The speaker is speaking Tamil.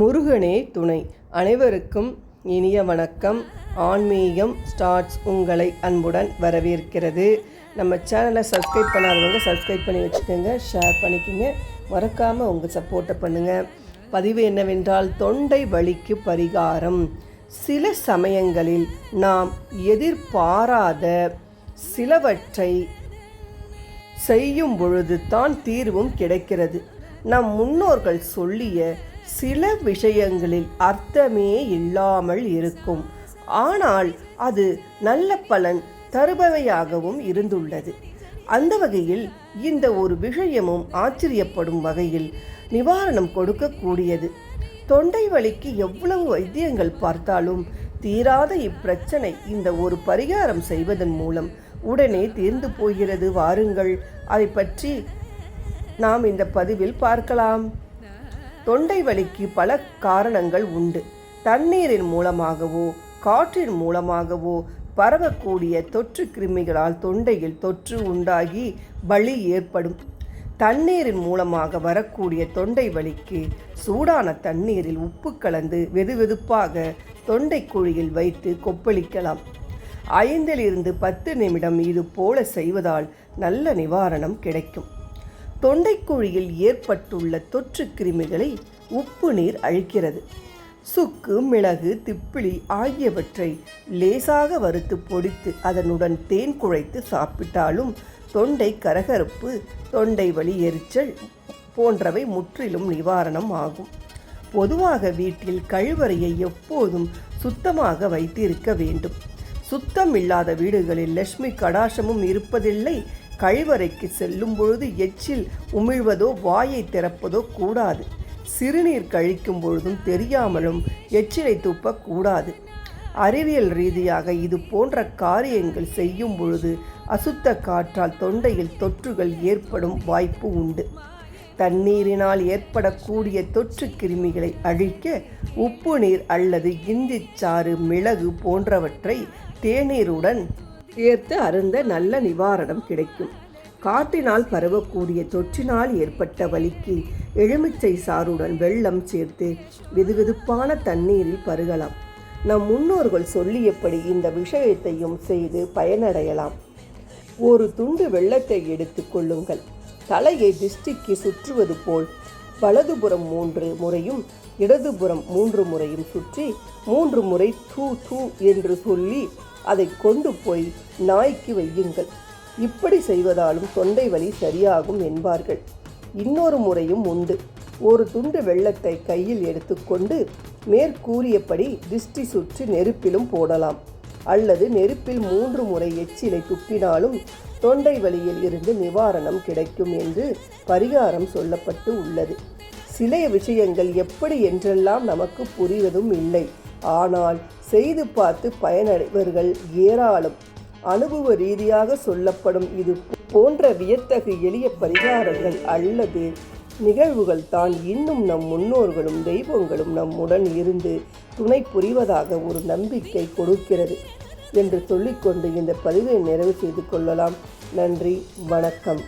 முருகனே துணை. அனைவருக்கும் இனிய வணக்கம். ஆன்மீகம் ஸ்டார்ட்ஸ் உங்களை அன்புடன் வரவேற்கிறது. நம்ம சேனலை சப்ஸ்கிரைப் பண்ணாதவங்க சப்ஸ்கிரைப் பண்ணி வச்சுக்கோங்க. ஷேர் பண்ணிக்கோங்க. மறக்காமல் உங்கள் சப்போர்ட்டை பண்ணுங்கள் பதிவு என்னவென்றால் தொண்டை வலிக்கு பரிகாரம். சில சமயங்களில் நாம் எதிர்பாராத சிலவற்றை செய்யும் பொழுது தான் தீர்வும் கிடைக்கிறது. நம் முன்னோர்கள் சொல்லிய சில விஷயங்களில் அர்த்தமே இல்லாமல் இருக்கும். ஆனால் அது நல்ல பலன் தருபவையாகவும் இருந்துள்ளது. அந்த வகையில் இந்த ஒரு விஷயமும் ஆச்சரியப்படும் வகையில் நிவாரணம் கொடுக்கக்கூடியது. தொண்டை வலிக்கு எவ்வளவு வைத்தியங்கள் பார்த்தாலும் தீராத இப்பிரச்சனை இந்த ஒரு பரிகாரம் செய்வதன் மூலம் உடனே தீர்ந்து போகிறது. வாருங்கள் அதை பற்றி நாம் இந்த பதிவில் பார்க்கலாம். தொண்டை வலிக்கு பல காரணங்கள் உண்டு. தண்ணீரின் மூலமாகவோ காற்றின் மூலமாகவோ பரவக்கூடிய தொற்று கிருமிகளால் தொண்டையில் தொற்று உண்டாகி வலி ஏற்படும். தண்ணீரின் மூலமாக வரக்கூடிய தொண்டை வலிக்கு சூடான தண்ணீரில் உப்பு கலந்து வெதுவெதுப்பாக தொண்டை குழியில் வைத்து கொப்பளிக்கலாம். ஐந்திலிருந்து பத்து நிமிடம் இது போல செய்வதால் நல்ல நிவாரணம் கிடைக்கும். தொண்டைக்குழியில் ஏற்பட்டுள்ள தொற்று கிருமிகளை உப்பு நீர் அழிக்கிறது. சுக்கு மிளகு திப்பிலி ஆகியவற்றை லேசாக வறுத்து பொடித்து அதனுடன் தேன் குழைத்து சாப்பிட்டாலும் தொண்டை கரகரப்பு தொண்டை வலி எரிச்சல் போன்றவை முற்றிலும் நிவாரணம் ஆகும். பொதுவாக வீட்டில் கழிவறையை எப்போதும் சுத்தமாக வைத்திருக்க வேண்டும். சுத்தம் இல்லாத வீடுகளில் லட்சுமி கடாசமும் இருப்பதில்லை. கழிவறைக்கு செல்லும் பொழுது எச்சில் உமிழ்வதோ வாயை திறப்பதோ கூடாது. சிறுநீர் கழிக்கும் பொழுதும் தெரியாமலும் எச்சிலை துப்பக்கூடாது அறிவியல் ரீதியாக இது போன்ற காரியங்கள் செய்யும் பொழுது அசுத்த காற்றால் தொண்டையில் தொற்றுகள் ஏற்படும் வாய்ப்பு உண்டு. தண்ணீரினால் ஏற்படக்கூடிய தொற்று கிருமிகளை அழிக்க உப்பு நீர் அல்லது இஞ்சிச்சாறு மிளகு போன்றவற்றை தேநீருடன் சேர்த்து அருந்த நல்ல நிவாரணம் கிடைக்கும். காற்றினால் பரவக்கூடிய தொற்றினால் ஏற்பட்ட வலிக்கு எலுமிச்சை சாறுடன் வெள்ளம் சேர்த்து வெதுவெதுப்பான தண்ணீரில் பருகலாம். நம் முன்னோர்கள் சொல்லியபடி இந்த விஷயத்தையும் செய்து பயனடையலாம். ஒரு துண்டு வெள்ளத்தை எடுத்து கொள்ளுங்கள். தலையை திஷ்டிக்கு சுற்றுவது போல் வலதுபுறம் மூன்று முறையும் இடதுபுறம் மூன்று முறையும் சுற்றி மூன்று முறை தூ தூ என்று சொல்லி அதை கொண்டு போய் நாய்க்கு வையுங்கள். இப்படி செய்வதாலும் தொண்டை வலி சரியாகும் என்பார்கள். இன்னொரு முறையும் உண்டு. ஒரு துண்டு வெள்ளத்தை கையில் எடுத்துக்கொண்டு மேற்கூறியபடி திருஷ்டி சுற்றி நெருப்பிலும் போடலாம். அல்லது நெருப்பில் மூன்று முறை எச்சிலை துப்பினாலும் தொண்டை வலியில் இருந்து நிவாரணம் கிடைக்கும் என்று பரிகாரம் சொல்லப்பட்டு உள்ளது. சில விஷயங்கள் எப்படி என்றெல்லாம் நமக்கு புரிவதும் இல்லை. ஆனால் செய்து பார்த்து பயனடைவர்கள் ஏராளம். அனுபவ ரீதியாக சொல்லப்படும் இது போன்ற வியத்தகு எளிய பரிகாரங்கள் அல்லது நிகழ்வுகள் தான் இன்னும் நம் முன்னோர்களும் தெய்வங்களும் நம்முடன் இருந்து துணை புரிவதாக ஒரு நம்பிக்கை கொடுக்கிறது என்று சொல்லிக்கொண்டு இந்த பதிவை நிறைவு செய்து கொள்ளலாம். நன்றி வணக்கம்.